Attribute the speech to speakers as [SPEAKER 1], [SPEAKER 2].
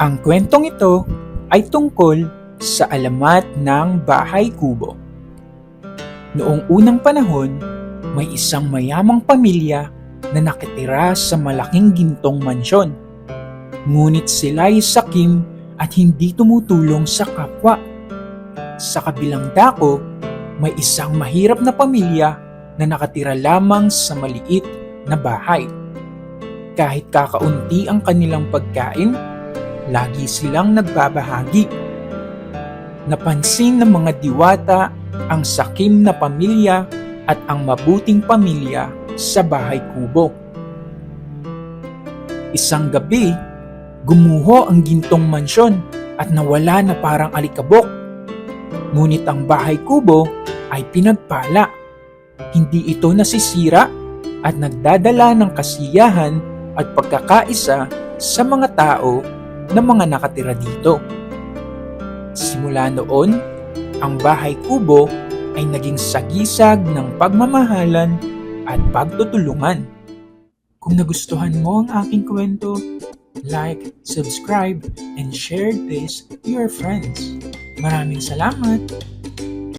[SPEAKER 1] Ang kwentong ito ay tungkol sa alamat ng Bahay Kubo. Noong unang panahon, may isang mayamang pamilya na nakitira sa malaking gintong mansyon. Ngunit sila'y sakim at hindi tumutulong sa kapwa. Sa kabilang dako, may isang mahirap na pamilya na nakatira lamang sa maliit na bahay. Kahit kakaunti ang kanilang pagkain, lagi silang nagbabahagi. Napansin ng mga diwata ang sakim na pamilya at ang mabuting pamilya sa bahay kubo. Isang gabi, gumuho ang gintong mansyon at nawala na parang alikabok. Ngunit ang bahay kubo ay pinagpala. Hindi ito nasisira at nagdadala ng kasiyahan at pagkakaisa sa mga tao na mga nakatira dito. Simula noon, ang bahay kubo ay naging sagisag ng pagmamahalan at pagtutulungan. Kung nagustuhan mo ang aking kwento, like, subscribe, and share this to your friends. Maraming salamat!